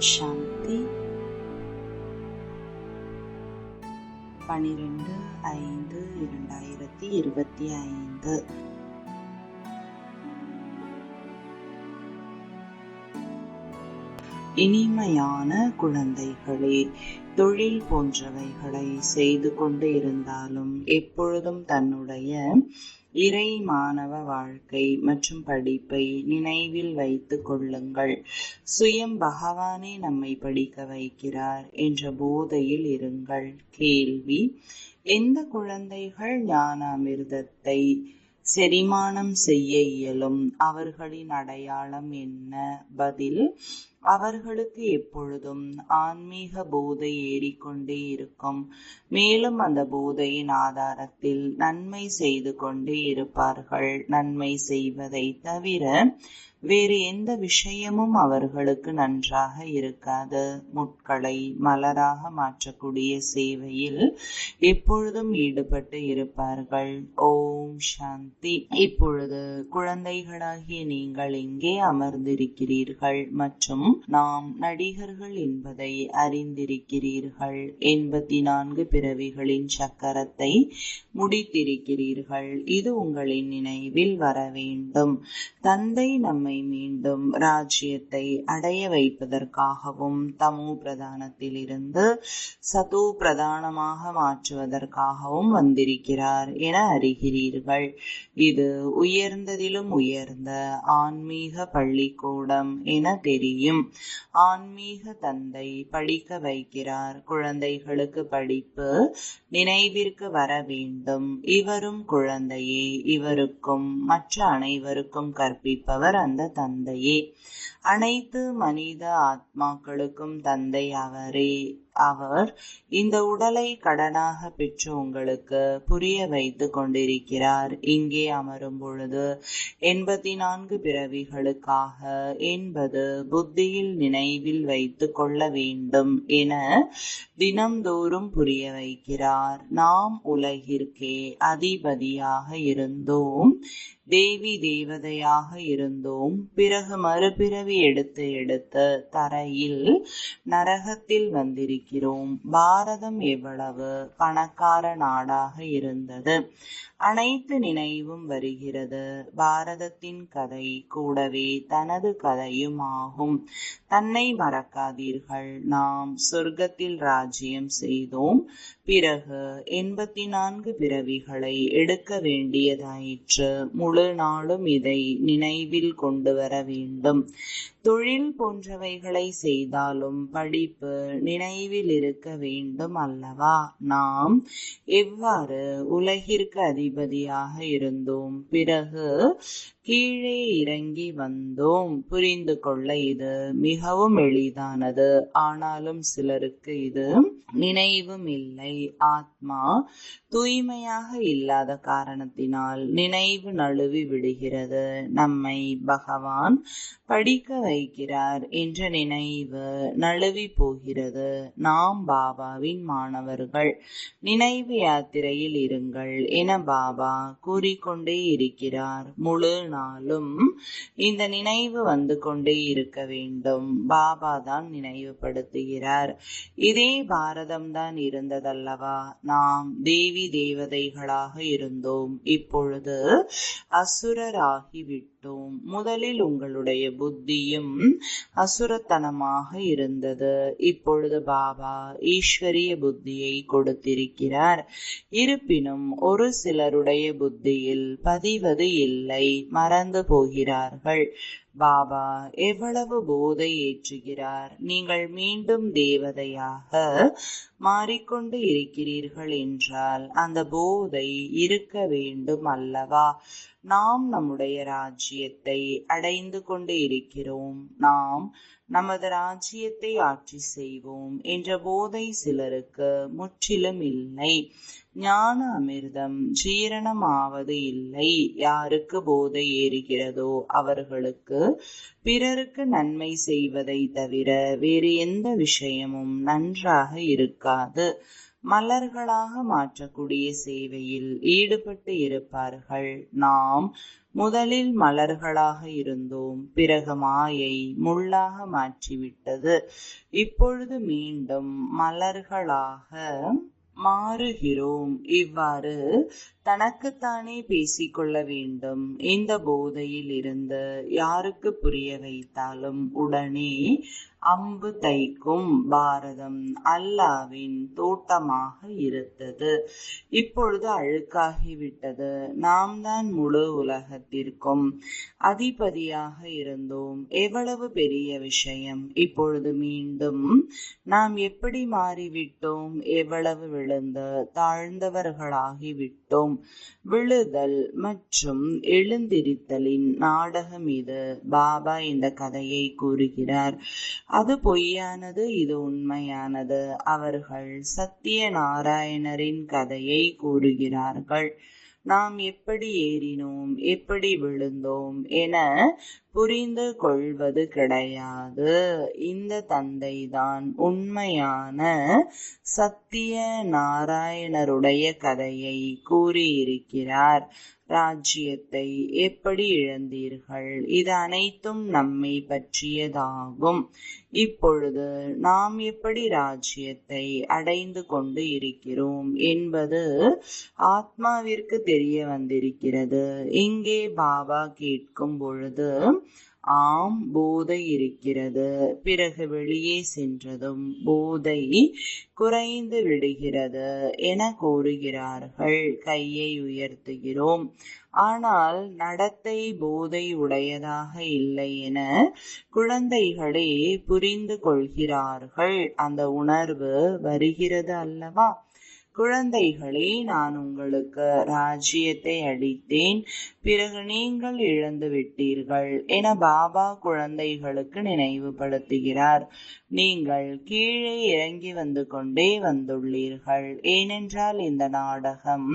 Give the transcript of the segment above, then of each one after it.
சாந்தி. பனிரெண்டு ஐந்து இரண்டாயிரத்தி இருபத்தி ஐந்து. இனிமையான குழந்தைகளே தொழில் போன்றவைகளை செய்து கொண்டு இருந்தாலும் எப்பொழுதும் தன்னுடைய இறை மாணவ வாழ்க்கை மற்றும் படிப்பை நினைவில் வைத்துக் கொள்ளுங்கள். சுயம் பகவானே நம்மை படிக்க வைக்கிறார் என்ற போதையில் இருங்கள். கேள்வி எந்த குழந்தைகள் ஞான அமிர்தத்தை செரிமானம் செய்ய இயலும். அவர்களின் அடையாளம் என்ன? பதில் அவர்களுக்கு எப்பொழுதும் ஆன்மீக போதை ஏறிக்கொண்டே இருக்கும். மேலும் அந்த போதையின் ஆதாரத்தில் நன்மை செய்து கொண்டே இருப்பார்கள். நன்மை செய்வதை தவிர வேறு எந்த விஷயமும் அவர்களுக்கு நன்றாக இருக்காது. முட்களை மலராக மாற்றக்கூடிய சேவையில் எப்பொழுதும் ஈடுபட்டு இருப்பார்கள். ஓம் சாந்தி. இப்பொழுது குழந்தைகளாகிய நீங்கள் இங்கே அமர்ந்திருக்கிறீர்கள் மற்றும் நாம் நடிகர்கள் என்பதை அறிந்திருக்கிறீர்கள். எண்பத்தி நான்கு பிறவிகளின் சக்கரத்தை முடித்திருக்கிறீர்கள். இது உங்களின் நினைவில் வர வேண்டும். தந்தை நம்மை நம்மை மீண்டும் ராஜ்யத்தை அடைய வைப்பதற்காகவும் தமோ பிரதானத்தில் இருந்து சதோ பிரதானமாக மாற்றுவதற்காகவும் வந்திருக்கிறார் என அறிகிறீர்கள். இது உயர்ந்ததிலும் உயர்ந்த ஆன்மீக பள்ளிக்கூடம் என தெரியும். ஆன்மீக தந்தை படிக்க வைக்கிறார். குழந்தைகளுக்கு படிப்பு நினைவிற்கு வர வேண்டும். இவரும் குழந்தையே. இவருக்கும் மற்ற அனைவருக்கும் கற்பிப்பவர் அந்த தந்தையே. அனைத்து மனித ஆத்மாக்களுக்கும் தந்தை அவரே. அவர் இந்த உடலை கடனாக பெற்று உங்களுக்கு புரிய வைத்து கொண்டிருக்கிறார். இங்கே அமரும் பொழுது எண்பத்தி நான்கு பிறவிகளுக்காக என்பது புத்தியில் நினைவில் வைத்து கொள்ள வேண்டும் என தினம்தோறும் புரிய வைக்கிறார். நாம் உலகிற்கே அதிபதியாக இருந்தோம். தேவி தேவதையாக இருந்தோம். பிறகு மறுபிறவி எடுத்து எடுத்து தரையில் நரகத்தில் வந்திருக்கிறோம். பாரதம் எவ்வளவு பணக்கார நாடாக இருந்தது? அனைத்து நினைவும் வருகிறது. பாரதத்தின் கதை கூடவே தனது கதையும் ஆகும் தன்னை மறக்காதீர்கள். நாம் சொர்க்கத்தில் ராஜ்யம் செய்தோம். பிறகு எண்பத்தி நான்கு பிறவிகளை எடுக்க வேண்டியதாயிற்று. முழு நாளும் இதை நினைவில் கொண்டு வர வேண்டும். தொழில் போன்றவைகளை செய்தாலும் படிப்பு நினைவில் இருக்க வேண்டும் அல்லவா? நாம் எவ்வாறு உலகிற்கு அதிபதியாக இருந்தோம்? பிறகு கீழே இறங்கி வந்தோம். புரிந்து கொள்ள இது மிகவும் எளிதானது. ஆனாலும் சிலருக்கு இது நினைவும் இல்லை. ஆத்மா தூய்மையாக இல்லாத காரணத்தினால் நினைவு நழுவி விடுகிறது. நம்மை பகவான் படிக்க வைக்கிறார் என்ற நினைவு நழுவி போகிறது. நாம் பாபாவின் மாணவர்கள் நினைவு யாத்திரையில் இருங்கள் என பாபா கூறிக்கொண்டே இருக்கிறார். முழு நாளும் இந்த நினைவு வந்து கொண்டே இருக்க வேண்டும். பாபா தான் நினைவுபடுத்துகிறார். இதே பாரதம் தான் இருந்ததல்லவா? நாம் தேவி தேவதைகளாக இருந்தோம். இப்பொழுது அசுரராகிவிட்டோம். முதலில் உங்களுடைய புத்தியும் அசுரத்தனமாக இருந்தது. இப்பொழுது பாபா ஈஸ்வரிய புத்தியை கொடுத்திருக்கிறார். இருப்பினும் ஒரு சிலருடைய புத்தியில் பதிவது இல்லை. மறந்து போகிறார்கள். பாபா எவ்வளவு போதை ஏற்றுகிறார்? நீங்கள் மீண்டும் தேவதையாக மாறிக்கொண்டு இருக்கிறீர்கள் என்றால் அந்த போதை இருக்க வேண்டும் அல்லவா? நாம் நம்முடைய ராஜ்யத்தை அடைந்து கொண்டு இருக்கிறோம். நாம் நமது ராஜ்யத்தை ஆட்சி செய்வோம் என்ற போதை சிலருக்கு முற்றிலும் இல்லை. ஞான அமிர்தம் ஜீரணமாவது இல்லை. யாருக்கு போதை ஏறுகிறதோ அவர்களுக்கு பிறருக்கு நன்மை செய்வதை தவிர வேறு எந்த விஷயமும் நன்றாக இருக்காது. மலர்களாக மாற்றக்கூடிய சேவையில் ஈடுபட்டு இருப்பார்கள். நாம் முதலில் மலர்களாக இருந்தோம் பிறகு மாயை முள்ளாக மாற்றிவிட்டது. இப்பொழுது மீண்டும் மலர்களாக மாறுகிறோம். இவ்வாறு தனக்குத்தானே பேசிக்கொள்ள வேண்டும். இந்த போதையில் இருந்து யாருக்கு புரிய வைத்தாலும் உடனே அம்பு தைக்கும் பாரதம் அல்லாவின் தோட்டமாக இருந்தது. இப்பொழுது அழுக்காகிவிட்டது நாம் தான் முழு உலகத்திற்கும் அதிபதியாக இருந்தோம். எவ்வளவு பெரிய விஷயம். இப்பொழுது மீண்டும் நாம் எப்படி மாறிவிட்டோம்? எவ்வளவு விழுந்து தாழ்ந்தவர்களாகிவிட்டோம் விழுதல் மற்றும் எழுந்திருத்தலின் நாடகம் இது. பாபா இந்த கதையை கூறுகிறார். அது பொய்யானது இது உண்மையானது. அவர்கள் சத்திய நாராயணரின் கதையை கூறுகிறார்கள். நாம் எப்படி ஏறினோம் எப்படி விழுந்தோம் என புரிந்து கொள்வது கிடையாது. இந்த தந்தை தான் உண்மையான சத்திய நாராயணருடைய கதையை கூறியிருக்கிறார். ராஜ்யத்தை எப்படி இழந்தீர்கள்? இது அனைத்தும் நம்மை பற்றியதாகும். இப்பொழுது நாம் எப்படி ராஜ்யத்தை அடைந்து கொண்டு இருக்கிறோம் என்பது ஆத்மாவிற்கு தெரிய வந்திருக்கிறது. இங்கே பாபா கேட்கும் பொழுது ஆம் போதை இருக்கிறது. பிறகு வெளியே சென்றதும் போதை குறைந்து விடுகிறது என கூறுகிறார்கள். கையை உயர்த்துகிறோம். ஆனால் நடத்தை போதை உடையதாக இல்லை என குழந்தைகளே புரிந்து கொள்கிறார்கள். அந்த உணர்வு வருகிறது அல்லவா? குழந்தைகளே நான் உங்களுக்கு ராஜ்யத்தை அளித்தேன் பிறகு நீங்கள் இழந்து விட்டீர்கள் என பாபா குழந்தைகளுக்கு நினைவுபடுத்துகிறார். நீங்கள் கீழே இறங்கி வந்து கொண்டே வந்துள்ளீர்கள். ஏனென்றால் இந்த நாடகம்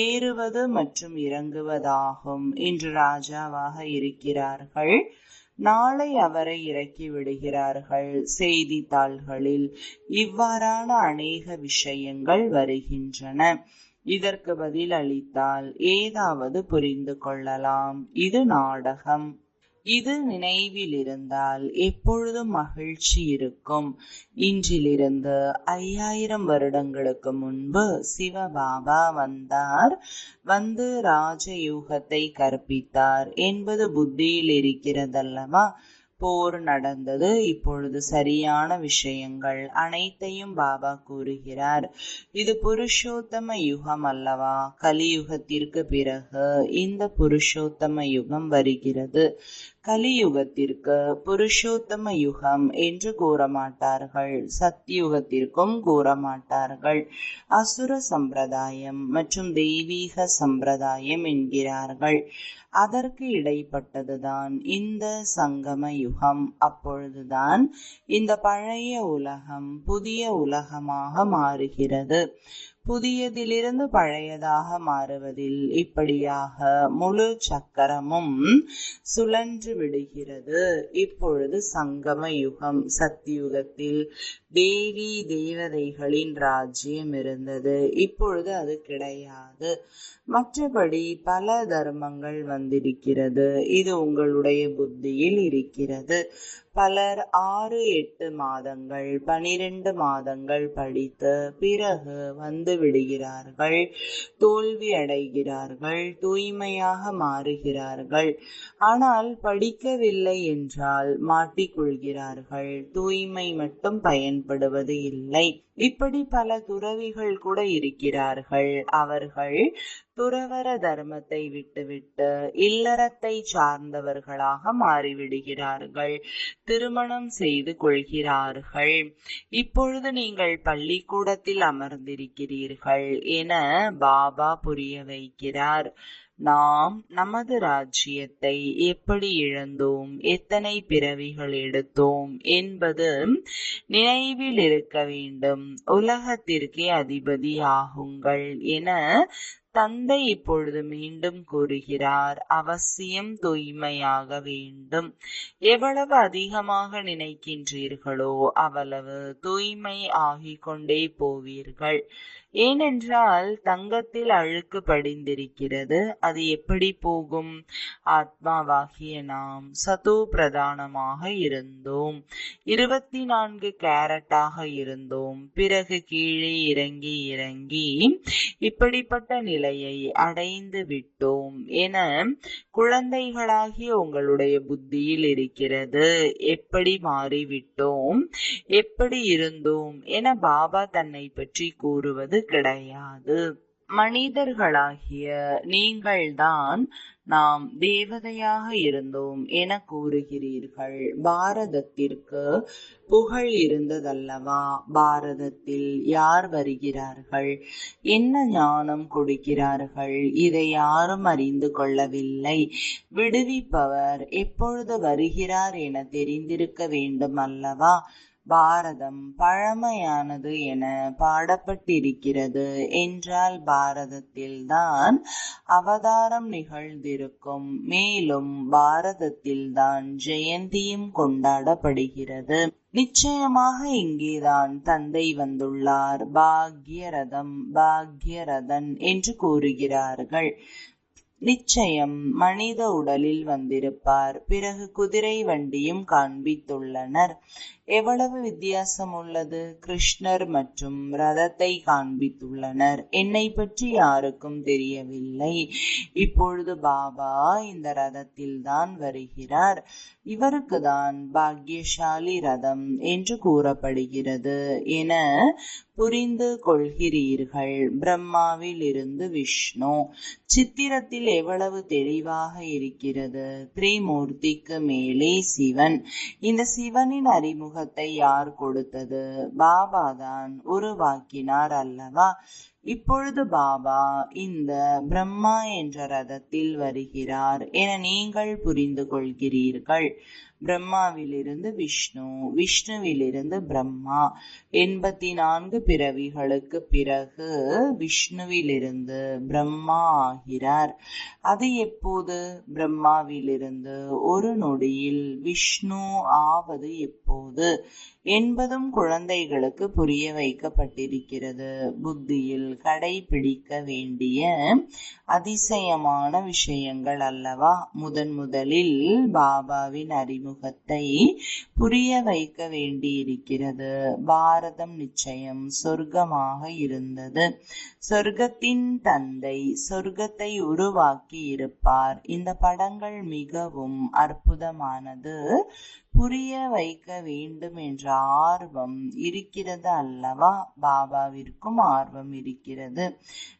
ஏறுவது மற்றும் இறங்குவதாகும் இன்று ராஜாவாக இருக்கிறார்கள். நாளை அவரை இறக்கி விடுகிறார்கள். செய்தித்தாள்களில் இவ்வாறான அநேக விஷயங்கள் வருகின்றன. இதற்கு பதில் அளித்தால் ஏதாவது புரிந்து கொள்ளலாம். இது நாடகம். இது நினைவில் இருந்தால் எப்பொழுதும் மகிழ்ச்சி இருக்கும். இன்றிலிருந்து ஐயாயிரம் வருடங்களுக்கு முன்பு சிவபாபா வந்தார். வந்து ராஜயூகத்தை கற்பித்தார். என்பது புத்தியில் இருக்கிறதல்லவா? போர் நடந்தது. இப்பொழுது சரியான விஷயங்கள் அனைத்தையும் பாபா கூறுகிறார். இது புருஷோத்தம யுகம் அல்லவா? கலியுகத்திற்கு பிறகு இந்த புருஷோத்தம யுகம் வருகிறது. கலியுகத்திற்கு புருஷோத்தம யுகம் என்று கூற மாட்டார்கள் சத்தியுகத்திற்கும் கூற மாட்டார்கள் அசுர சம்பிரதாயம் மற்றும் தெய்வீக சம்பிரதாயம் என்கிறார்கள். அதற்கு இடைப்பட்டதுதான் இந்த சங்கம யுகம். அப்பொழுதுதான் இந்த பழைய உலகம் புதிய உலகமாக மாறுகிறது. புதியதிலிருந்து பழையதாக மாறுவதில் இப்படியாக முழு சக்கரமும் சுழன்று விடுகிறது. இப்பொழுது சங்கம யுகம் சத்தியுகத்தில் தேவி தேவதைகளின் ராஜ்யம் இருந்தது. இப்பொழுது அது கிடையாது. மற்றபடி பல தர்மங்கள் வந்திருக்கிறது. இது உங்களுடைய புத்தியில் இருக்கிறது. பலர் ஆறு எட்டு மாதங்கள் பனிரெண்டு மாதங்கள் படித்து பிறகு வந்து விடுகிறார்கள். தோல்வி அடைகிறார்கள் தூய்மையாக மாறுகிறார்கள். ஆனால் படிக்கவில்லை என்றால் மாட்டிக்கொள்கிறார்கள். தூய்மை மட்டும் பயன்படுவது இல்லை. இப்படி பல துறவிகள் கூட இருக்கிறார்கள். அவர்கள் துறவர தர்மத்தை விட்டுவிட்டு இல்லறத்தை சார்ந்தவர்களாக மாறிவிடுகிறார்கள். திருமணம் செய்து கொள்கிறார்கள். இப்பொழுது நீங்கள் பள்ளிக்கூடத்தில் அமர்ந்திருக்கிறீர்கள் என பாபா புரிய வைக்கிறார். நாம் நமது ராஜ்யத்தை எப்படி இழந்தோம்? எத்தனை பிறவிகள் எடுத்தோம்? என்பது நினைவில் இருக்க வேண்டும். உலகத்திற்கே அதிபதி ஆகுங்கள் என தந்தை இப்பொழுது மீண்டும் கூறுகிறார். அவசியம் தூய்மையாக வேண்டும். எவ்வளவு அதிகமாக நினைக்கின்றீர்களோ அவ்வளவு தூய்மை ஆகிக் கொண்டே போவீர்கள். ஏனென்றால் தங்கத்தில் அழுக்கு படிந்திருக்கிறது. அது எப்படி போகும்? ஆத்மாவாகிய நாம் சதோ பிரதானமாக இருந்தோம். இருபத்தி நான்கு கேரட்டாக இருந்தோம். பிறகு கீழே இறங்கி இறங்கி இப்படிப்பட்ட நிலையை அடைந்து விட்டோம் என குழந்தைகளாகிய உங்களுடைய புத்தியில் இருக்கிறது. எப்படி மாறிவிட்டோம்? எப்படி இருந்தோம்? என பாபா தன்னை பற்றி கூறுவது கிடையாது. மனிதர்களாகிய நீங்கள்தான் நாம் தேவதையாக இருந்தோம் என கூறுகிறீர்கள். பாரதத்திற்கு புகழ் இருந்ததல்லவா? பாரதத்தில் யார் வருகிறார்கள்? என்ன ஞானம் கொடுக்கிறார்கள்? இதை யாரும் அறிந்து கொள்ளவில்லை. விடுவிப்பவர் எப்பொழுது வருகிறார் என தெரிந்திருக்க வேண்டும் அல்லவா பாரதம் பழமையானது என பாடப்பட்டிருக்கிறது. என்றால் பாரதத்தில்தான் அவதாரம் நிகழ்ந்திருக்கும். மேலும் பாரதத்தில்தான் ஜெயந்தியும் கொண்டாடப்படுகிறது. நிச்சயமாக இங்கேதான் தந்தை வந்துள்ளார். பாக்யரதம் பாக்யரதன் என்று கூறுகிறார்கள். நிச்சயம் மனித உடலில் வந்திருப்பார். பிறகு குதிரை வண்டியும் காண்பித்துள்ளனர். எவ்வளவு வித்தியாசம் உள்ளது? கிருஷ்ணர் மற்றும் ரதத்தை காண்பித்துள்ளனர். என்னை பற்றி யாருக்கும் தெரியவில்லை. இப்பொழுது பாபா இந்த ரதத்தில் தான் வருகிறார். இவருக்கு தான் பாக்யசாலி ரதம் என்று கூறப்படுகிறது. என புரிந்து கொள்கிறீர்கள் பிரம்மாவில் இருந்து விஷ்ணு. சித்திரத்தில் எவ்வளவு தெளிவாக இருக்கிறது? திரிமூர்த்திக்கு மேலே சிவன். இந்த சிவனின் அறிமுகத்தை யார் கொடுத்தது? பாபா தான் உருவாக்கினார் அல்லவா? இப்பொழுது பாபா இந்த பிரம்மா என்ற ரதத்தில் வருகிறார் என நீங்கள் புரிந்து கொள்கிறீர்கள் பிரம்மாவிலிருந்து விஷ்ணு விஷ்ணுவிலிருந்து பிரம்மா எண்பத்தி நான்கு பிறவிகளுக்கு பிறகு விஷ்ணுவிலிருந்து பிரம்மா ஆகிறார். அது எப்போது? பிரம்மாவிலிருந்து ஒரு நொடியில் விஷ்ணு ஆவது எப்போது? என்பதும் குழந்தைகளுக்கு புரிய வைக்கப்பட்டிருக்கிறது. புத்தியில் கடைபிடிக்க வேண்டிய அதிசயமான விஷயங்கள் அல்லவா? முதன் முதலில் பாபாவின் அறிமுகத்தை புரிய வைக்க வேண்டியிருக்கிறது. பாரதம் நிச்சயம் சொர்க்கமாக இருந்தது. சொர்க்கத்தின் தந்தை சொர்க்கத்தை உருவாக்கி இருப்பார் இந்த படங்கள் மிகவும் அற்புதமானது. புரிய வைக்க வேண்டும் என்ற ஆர்வம் இருக்கிறது அல்லவா? பாபாவிற்கும் ஆர்வம் இருக்கிறது.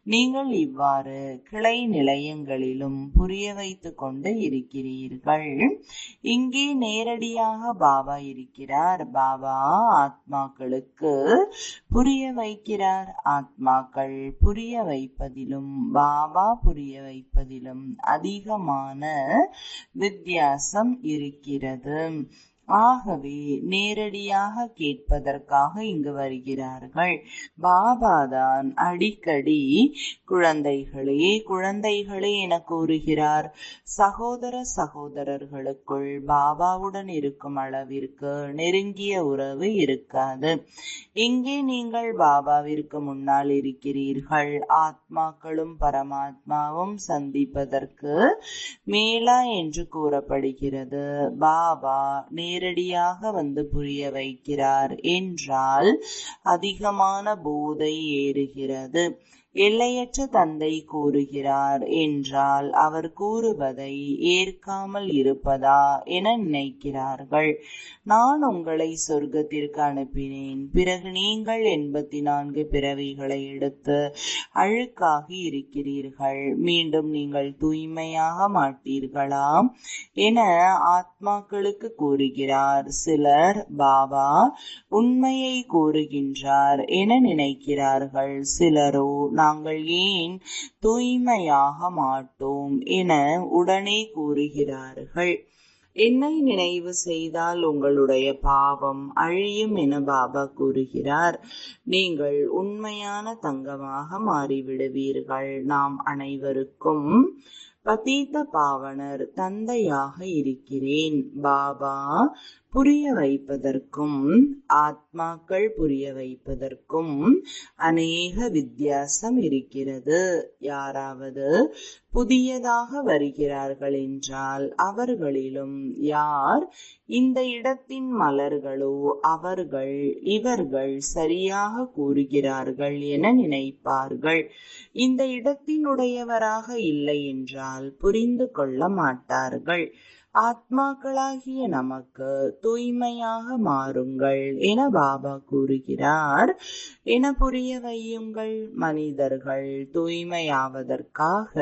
நீங்கள் இவ்வாறு கிளை நிலையங்களிலும் புரிய வைத்து கொண்டு இருக்கிறீர்கள். இங்கே நேரடியாக பாபா இருக்கிறார். பாபா ஆத்மாக்களுக்கு புரிய வைக்கிறார். ஆத்மாக்கள் புரிய வைப்பதிலும் பாபா புரிய வைப்பதிலும் அதிகமான வித்தியாசம் இருக்கிறது. ஆகவே நேரடியாக கேட்பதற்காக இங்கு வருகிறார்கள். பாபாதான் அடிக்கடி குழந்தைகளே குழந்தைகளே என கூறுகிறார். சகோதர சகோதரர்களுக்குள் பாபாவுடன் இருக்கும் அளவிற்கு நெருங்கிய உறவு இருக்காது. இங்கே நீங்கள் பாபாவிற்கு முன்னால் இருக்கிறீர்கள்? ஆத்மாக்களும் பரமாத்மாவும் சந்திப்பதற்கு மேலா என்று கூறப்படுகிறது. பாபா நேரடியாக வந்து புரிய வைக்கிறார் என்றால் அதிகமான போதை ஏறுகிறது. எல்லையற்ற தந்தை கூறுகிறார் என்றால் அவர் கூறுவதை ஏற்காமல் இருப்பதா என நினைக்கிறார்கள். நான் உங்களை சொர்க்கத்திற்கு அனுப்பினேன். பிறகு நீங்கள் எண்பத்தி நான்கு பிறவிகளை எடுத்து அழுக்காகி இருக்கிறீர்கள். மீண்டும் நீங்கள் தூய்மையாக மாட்டீர்களா என ஆத்மாக்களுக்கு கூறுகிறார். சிலர் பாபா உண்மையை கூறுகின்றார் என நினைக்கிறார்கள். சிலரோ நாங்கள் ஏன் தூய்மையாக மாட்டோம் என உடனே கூறுகிறார்கள். என்னை நினைவு செய்தால் உங்களுடைய பாவம் அழியும் என பாபா கூறுகிறார். நீங்கள் உண்மையான தங்கமாக மாறிவிடுவீர்கள். நாம் அனைவருக்கும் பதீத்த பாவனர் தந்தையாக இருக்கிறேன். பாபா புரிய வைப்பதற்கும் ஆத்மாக்கள் புரிய வைப்பதற்கும் அநேக வித்தியாசம் இருக்கிறது. யாராவது புதியதாக வருகிறார்கள் என்றால் அவர்களிலும் யார் இந்த இடத்தின் மலர்களோ அவர்கள் இவர்கள் சரியாக கூறுகிறார்கள் என நினைப்பார்கள். இந்த இடத்தினுடையவராக இல்லை என்றால் புரிந்து கொள்ள மாட்டார்கள். ஆத்மாக்களாகிய நமக்கு தூய்மையாக மாறுங்கள் என பாபா கூறுகிறார். என புரிய வையுங்கள் மனிதர்கள் தூய்மையாவதற்காக.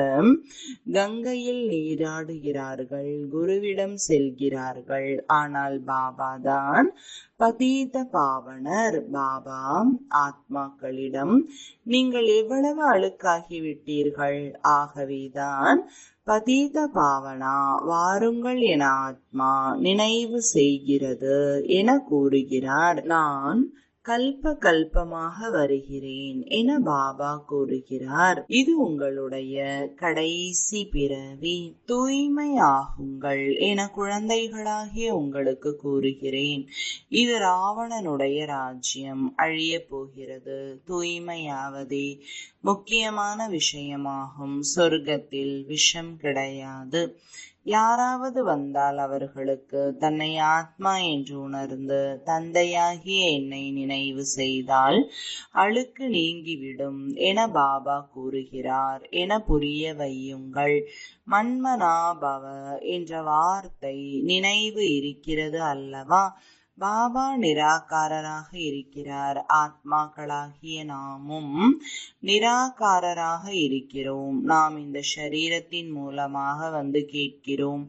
கங்கையில் நீராடுகிறார்கள் குருவிடம் செல்கிறார்கள். ஆனால் பாபா தான் பதீத பாவனர். பாபா ஆத்மாக்களிடம் நீங்கள் எவ்வளவு அழுக்காகிவிட்டீர்கள்? ஆகவேதான் பதீத பாவனா வாருங்கள் என ஆத்மா நினைவு செய்கிறது என கூறுகிறார். நான் கல்ப கல்பமாக வருகிறேன் என பாபா கூறுகிறார். இது உங்களுடைய கடைசி பிறவி. தூய்மையாகுங்கள் என குழந்தைகளாகிய உங்களுக்கு கூறுகிறேன். இது ராவணனுடைய ராஜ்யம். அழிய போகிறது. தூய்மையாவதே முக்கியமான விஷயமாகும். சொர்க்கத்தில் விஷம் கிடையாது. யாராவது வந்தால் அவர்களுக்கு தன்னை ஆத்மா என்று உணர்ந்து தந்தையாகிய என்னை நினைவு செய்தால் அழுக்கு நீங்கிவிடும் என பாபா கூறுகிறார். என புரிய வையுங்கள். மன்மனாபவ என்ற வார்த்தை நினைவு இருக்கிறது அல்லவா? பாபா நிராகாரராக இருக்கிறார். ஆத்மாக்களாகிய நாமும் நிராகாரராக இருக்கிறோம். நாம் இந்த சரீரத்தின் மூலமாக வந்து கேட்கிறோம்.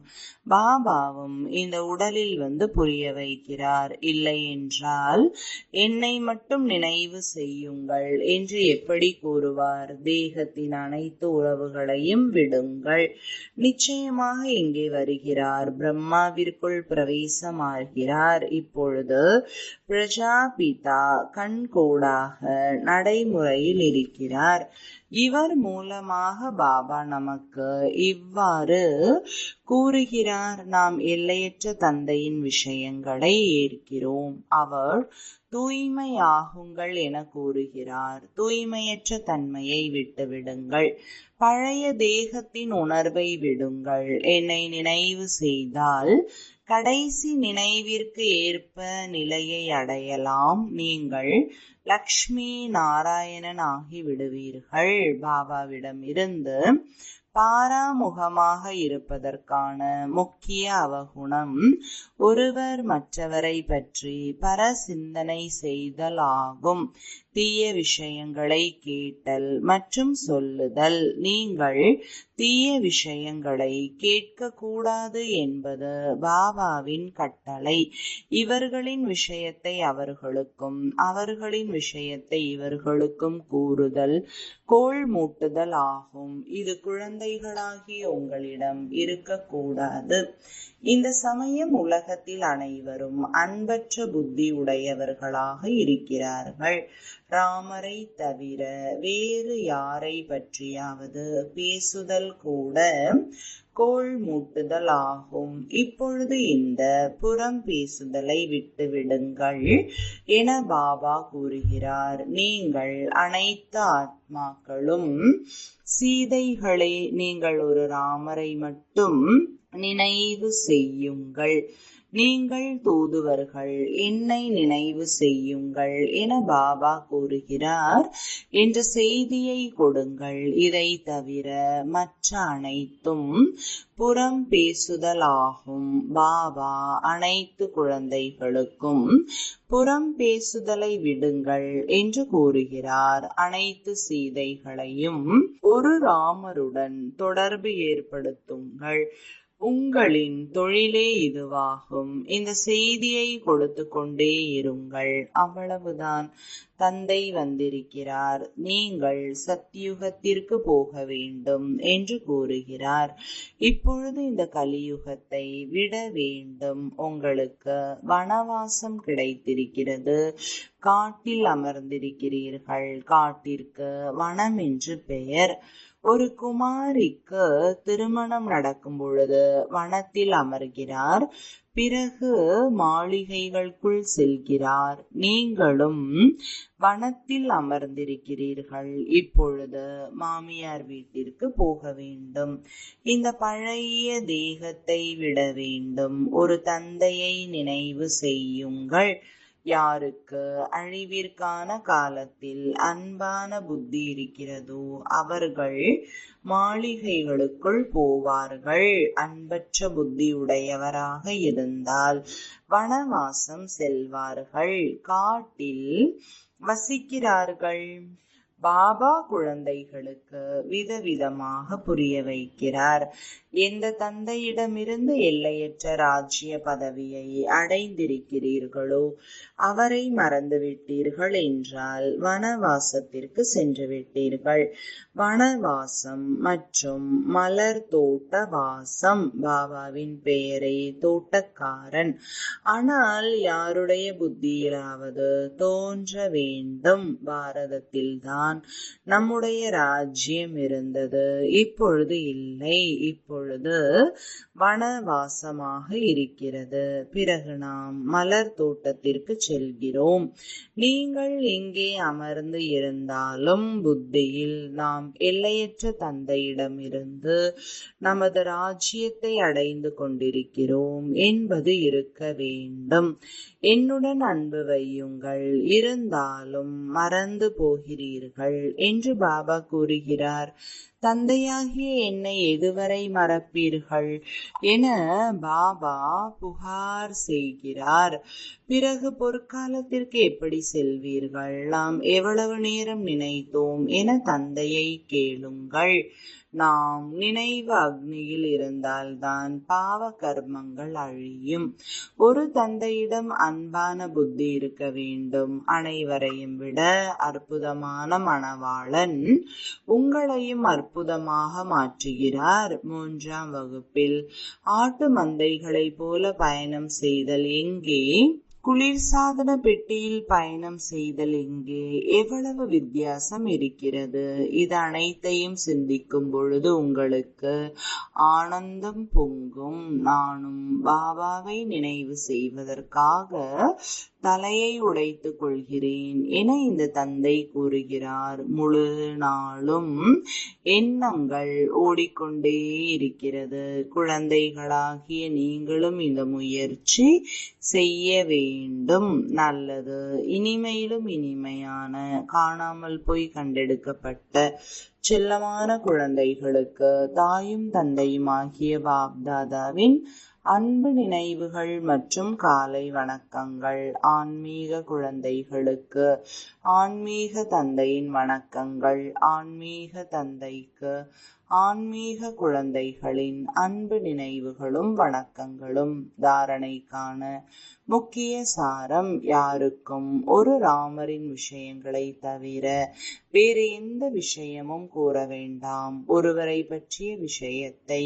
பாபாவும் இந்த உடலில் வந்து புரிய வைக்கிறார். இல்லை என்றால் என்னை மட்டும் நினைவு செய்யுங்கள் என்று எப்படி கூறுவார்? தேகத்தின் அனைத்து உறவுகளையும் விடுங்கள். நிச்சயமாக இங்கே வருகிறார். பிரம்மாவிற்குள் பிரவேசமாகிறார். இப்போ இப்பொழுது பிரஜாபிதா கண்கூடாக நடைமுறையில் இருக்கிறார். இவர் மூலமாக பாபா நமக்கு இவ்வாறு கூறுகிறார் நாம் எல்லையற்ற தந்தையின் விஷயங்களை ஏற்கிறோம். அவர் தூய்மையாகுங்கள் என கூறுகிறார். தூய்மையற்ற தன்மையை விட்டுவிடுங்கள். பழைய தேகத்தின் உணர்வை விடுங்கள். என்னை நினைவு செய்தால் கடைசி நினைவிற்கு ஏற்ப நிலையை அடையலாம். நீங்கள் லக்ஷ்மி நாராயணன் ஆகி விடுவீர்கள் பாபாவிடம் இருந்து பாராமுகமாக இருப்பதற்கான முக்கிய அவகுணம் ஒருவர் மற்றவரை பற்றி பர சிந்தனை செய்தல் ஆகும். தீய விஷயங்களை கேட்டல் மற்றும் சொல்லுதல். நீங்கள் தீய விஷயங்களை கேட்கக்கூடாது என்பது பாபாவின் கட்டளை. இவர்களின் விஷயத்தை அவர்களுக்கும் அவர்களின் விஷயத்தை இவர்களுக்கும் கூறுதல். கோள் மூட்டுதல் ஆகும் இது குழந்தைகளாகிய உங்களிடம் இருக்கக்கூடாது. இந்த சமயம் உலகத்தில் அனைவரும் அன்பற்ற புத்தி உடையவர்களாக இருக்கிறார்கள். ராமரை தவிர வேறு யாரை பற்றியாவது பேசுதல் கூட கோள் மூட்டுதல் ஆகும் இப்பொழுது இந்த புறம் பேசுதலை விட்டு விடுங்கள் என பாபா கூறுகிறார். நீங்கள் அனைத்து ஆத்மாக்களும் சீதைகளே நீங்கள் ஒரு ராமரை மட்டும் நினைவு செய்யுங்கள். நீங்கள் தூதுவர்கள் என்னை நினைவு செய்யுங்கள் என பாபா கூறுகிறார். என்ற செய்தியை கொடுங்கள். இதை தவிர மற்ற அனைத்தும் புறம் பேசுதல் ஆகும் பாபா அனைத்து குழந்தைகளுக்கும் புறம் பேசுதலை விடுங்கள் என்று கூறுகிறார். அனைத்து சீதைகளையும் ஒரு ராமருடன் தொடர்பு ஏற்படுத்துங்கள். உங்களின் தொழிலே இதுவாகும். இந்த செய்தியை கொடுத்து கொண்டே இருங்கள். அவ்வளவுதான். தந்தை வந்திருக்கிறார். நீங்கள் சத்தியுகத்திற்கு போக வேண்டும் என்று கூறுகிறார். இப்பொழுது இந்த கலியுகத்தை விட வேண்டும். உங்களுக்கு வனவாசம் கிடைத்திருக்கிறது. காட்டில் அமர்ந்திருக்கிறீர்கள். காட்டிற்கு வனம் என்று பெயர். ஒரு குமாரிக்கு திருமணம் நடக்கும் பொழுது வனத்தில் அமர்கிறார். பிறகு மாளிகைகளுக்குள் செல்கிறார். நீங்களும் வனத்தில் அமர்ந்திருக்கிறீர்கள். இப்பொழுது மாமியார் வீட்டிற்கு போக வேண்டும். இந்த பழைய தேகத்தை விட வேண்டும். ஒரு தந்தையை நினைவு செய்யுங்கள். யாருக்கு அழிவிற்கான காலத்தில் அன்பான புத்தி இருக்கிறதோ அவர்கள் மாளிகைகளுக்குள் போவார்கள். அன்பற்ற புத்தி உடையவராக இருந்தால் வனவாசம் செல்வார்கள். காட்டில் வசிக்கிறார்கள். பாபா குழந்தைகளுக்கு விதவிதமாக புரிய வைக்கிறார். எந்த தந்தையிடமிருந்து எல்லையற்ற ராஜ்ய பதவியை அடைந்திருக்கிறீர்களோ அவரை மறந்துவிட்டீர்கள் என்றால் வனவாசத்திற்கு சென்று விட்டீர்கள் வனவாசம் மற்றும் மலர் தோட்ட வாசம் பாபாவின் பெயரே தோட்டக்காரன். ஆனால் யாருடைய புத்தியிலாவது தோன்ற வேண்டும். பாரதத்தில்தான் நம்முடைய ராஜ்யம் இருந்தது. இப்பொழுது இல்லை. இப்பொழுது வனவாசமாக இருக்கிறது. பிறகு நாம் மலர் தோட்டத்திற்கு செல்கிறோம். நீங்கள் இங்கே அமர்ந்து இருந்தாலும் புத்தியில் நாம் எல்லையற்ற தந்தையிடமிருந்து நமது ராஜ்யத்தை அடைந்து கொண்டிருக்கிறோம் என்பது இருக்க வேண்டும். என்னுடன் அன்பு வையுங்கள். இருந்தாலும் மறந்து போகிறீர்கள் என்று பாபா கூறுகிறார். தந்தையாகிய என்னை எதுவரை மறப்பீர்கள்? என பாபா புகார் செய்கிறார். பிறகு பொற்காலத்திற்கு எப்படி செல்வீர்கள்? நாம் எவ்வளவு நேரம் நினைத்தோம்? என தந்தையை கேளுங்கள். நாம் நினைவு அக்னியில் இருந்தால்தான் பாவ கர்மங்கள் அழியும். ஒரு தந்தையிடம் அன்பான புத்தி இருக்க வேண்டும். அனைவரையும் விட அற்புதமான மணவாளன் உங்களையும் அற்புதமாக மாற்றுகிறார். மூன்றாம் வகுப்பில் ஆட்டு மந்தைகளை போல பயணம் செய்தல் எங்கே? குளிர்சாதன பெட்டியில் பயணம் செய்தல் எங்கே எவ்வளவு வித்தியாசம் இருக்கிறது? இது அனைத்தையும் சிந்திக்கும் பொழுது உங்களுக்கு ஆனந்தம் பொங்கும். நானும் பாபாவை நினைவு செய்வதற்காக தலையை உடைத்துக் கொள்கிறேன் என இந்த தந்தை கூறுகிறார். முழு நாளும் எண்ணங்கள் ஓடிக்கொண்டே இருக்கிறது. குழந்தைகளாகிய நீங்களும் இந்த முயற்சி செய்ய வேண்டும். நல்லது. இனிமையிலும் இனிமையான காணாமல் போய் கண்டெடுக்கப்பட்ட செல்லமான குழந்தைகளுக்கு தாயும் தந்தையும் ஆகிய பாப்தாதாவின் அன்பு நினைவுகள் மற்றும் காலை வணக்கங்கள். ஆன்மீக குழந்தைகளுக்கு ஆன்மீக தந்தையின் வணக்கங்கள். ஆன்மீக தந்தைக்கு ஆன்மீக குழந்தைகளின் அன்பு நினைவுகளும் வணக்கங்களும். தாரணைக்கான முக்கிய சாரம் யாருக்கும்? ஒரு ராமரின் விஷயங்களை தவிர வேறு எந்த விஷயமும் கூற வேண்டாம். ஒருவரை பற்றிய விஷயத்தை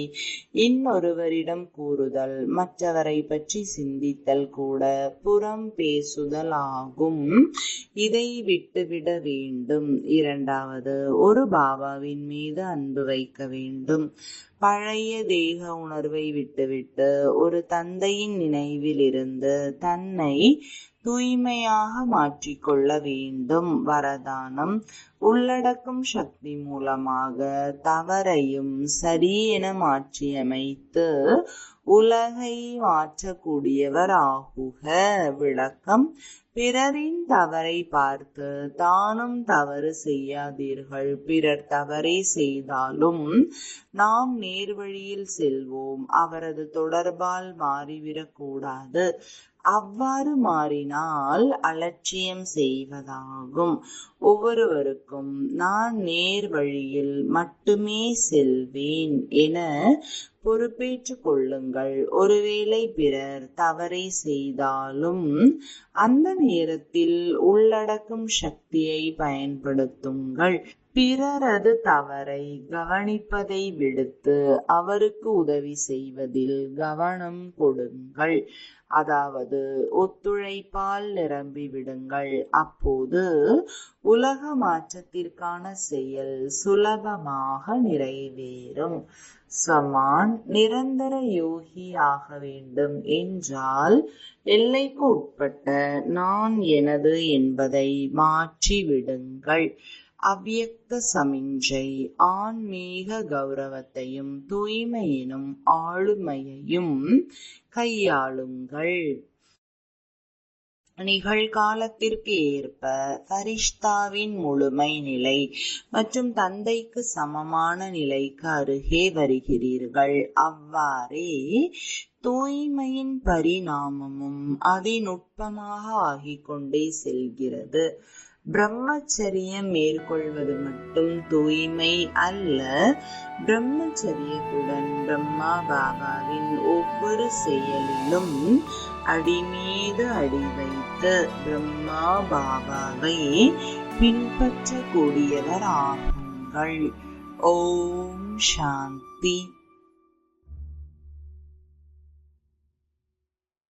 இன்னொருவரிடம் கூறுதல் மற்றவரை பற்றி சிந்தித்தல் கூட புறம் பேசுதல் ஆகும். இதை விட்டுவிட வேண்டும். இரண்டாவது ஒரு பாபாவின் மீது அன்பு வைக்க வேண்டும். பழைய தேக உணர்வை விட்டுவிட்டு ஒரு தந்தையின் நினைவில் இருந்து தன்னை தூய்மையாக மாற்றிக்கொள்ள வேண்டும். வரதானம் உள்ளடக்கும் சக்தி மூலமாக தவறையும் சரி என மாற்றியமைத்து உலகை மாற்றக்கூடியவர் ஆகுக விளக்கம். பிறரின் தவறை பார்த்து தானும் தவறு செய்யாதீர்கள். பிறர் தவறை செய்தாலும் நாம் நேர்வழியில் செல்வோம். அவரது தொடர்பால் மாறிவிடக் கூடாது அவ்வாறு மாறினால் அலட்சியம் செய்வதாகும். ஒவ்வொருவருக்கும் நான் நேர் வழியில் மட்டுமே செல்வேன் என பொறுப்பேற்றுக் கொள்ளுங்கள். ஒருவேளை பிறர் தவறை செய்தாலும் அந்த நேரத்தில் உள்ளடக்கும் சக்தியை பயன்படுத்துங்கள். பிறரது தவறை கவனிப்பதை விடுத்து அவருக்கு உதவி செய்வதில் கவனம் கொடுங்கள். அதாவது ஒத்துழைப்பால் நிரம்பி விடுங்கள். அப்போது உலக மாற்றத்திற்கான செயல் சுலபமாக நிறைவேறும். சமான் நிரந்தர யோகி ஆக வேண்டும் என்றால் எல்லைக்கு உட்பட்ட நான் எனது என்பதை மாற்றி விடுங்கள். சமிஞ்சை ஆன்மீக கௌரவத்தையும் தூய்மையினும் ஆளுமையையும் கையாளுங்கள். நிகழ்காலத்திற்கு ஏற்ப ஃபரிஷ்தாவின் முழுமை நிலை மற்றும் தந்தைக்கு சமமான நிலைக்கு அருகே வருகிறீர்கள். அவ்வாறே தூய்மையின் பரிணாமமும் அதிநுட்பமாக ஆகிக் கொண்டே செல்கிறது. பிரம்மச்சரியம் மேற்கொள்வது மட்டும் தூய்மை அல்ல. பிரம்மச்சரியத்துடன் பிரம்மா பாபாவின் ஒவ்வொரு செயலிலும் அடிமீது அடி வைத்து பிரம்மா பாபாவை பின்பற்றக்கூடியவர் ஆகுங்கள். ஓம் சாந்தி.